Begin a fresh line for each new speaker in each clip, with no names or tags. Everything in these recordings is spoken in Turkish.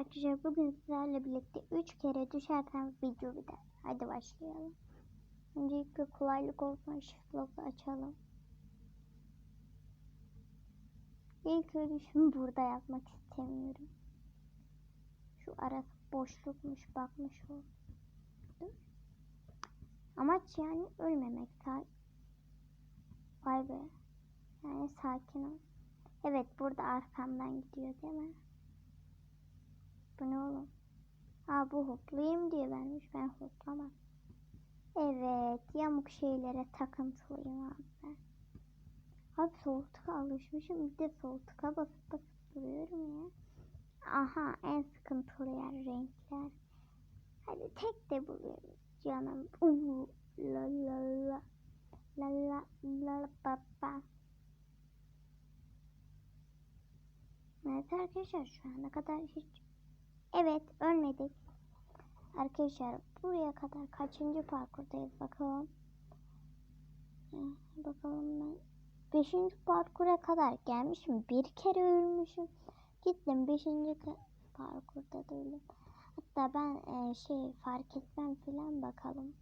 arkadaşlar bugün sizlerle birlikte 3 kere düşerken video biter. Hadi başlayalım. Öncelikle kolaylık olsun shift lock'u açalım. İlk ölüşümü burada yapmak istemiyorum. Şu arası boşlukmuş bakmış ol. Dur. Amaç yani ölmemek. Vay be. Yani sakin ol. Evet burada arkamdan gidiyor değil mi? Bu ne oğlum? Aa bu hoplayayım diye vermiş. Ben hoplamam. Evet. Yamuk şeylere takıntılıyım abi ben. Abi tıka alışmışım. Bir de tıka basıp basıp duruyorum ya. Aha en sıkıntılı yer renkler. Hadi tek de buluyoruz canım. Uuu la la la. La la la ba ba. Evet arkadaşlar şu ana kadar hiç Evet ölmedik. Arkadaşlar buraya kadar kaçıncı parkurdayız bakalım. Eh, Bakalım ben. Beşinci parkura kadar gelmişim. Bir kere ölmüşüm. Gittim beşinci parkurda da öldüm. Hatta ben eh, şey fark etmem filan bakalım.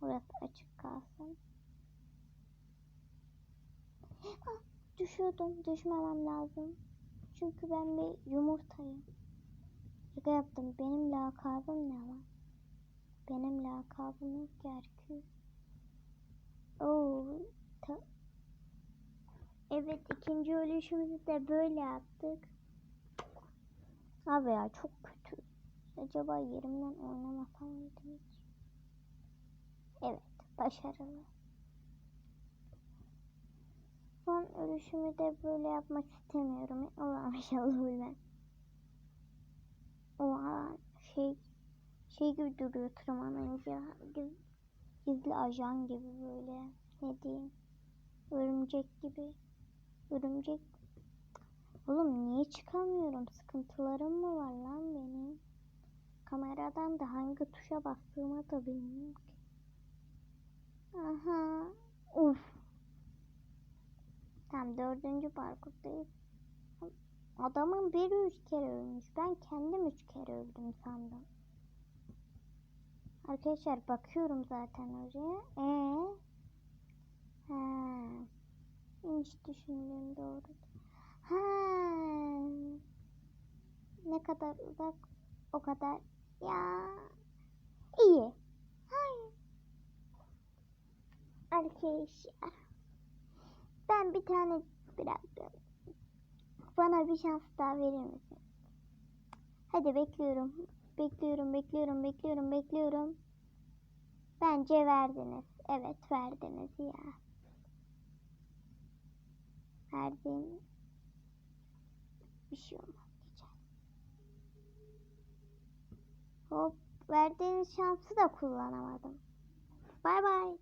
Burası açık kalsın. Ah, düşüyordum. Düşmemem lazım. Çünkü ben bir yumurtayım. Şaka yaptım. Benim lakabım ne lan? Benim lakabım yok. Oo, ta- Evet ikinci ölüşümüzü de böyle yaptık. Abi ya çok kötü. Acaba yerimden oynamasam mıydım hiç? Evet başarılı. Son ölüşümü de böyle yapmak istemiyorum. Allah'ım inşallah ölmem. Şey şey gibi duruyor tırmanınca Giz- gizli ajan gibi böyle ne diyeyim örümcek gibi örümcek. Oğlum niye çıkamıyorum? Sıkıntılarım mı var lan benim? Kameradan da hangi tuşa bastığımı da bilmiyorum ki. Aha uf. Tam dördüncü parkurdayız Adamın biri üç kere ölmüş. Ben kendim üç kere öldüm sandım. Arkadaşlar bakıyorum zaten oraya. Ee? Ha. Hiç düşündüğüm doğru. Ha. Ne kadar uzak o kadar. Ya. İyi. Hayır. Arkadaşlar. Ben bir tane bıraktım. Bana bir şans daha verir misin? Hadi bekliyorum. Bekliyorum, bekliyorum, bekliyorum, bekliyorum. Bence verdiniz. Evet verdiniz ya. Verdin. Bir şey olmaz. Geçer. Hop. Verdiğiniz şansı da kullanamadım. Bay bay.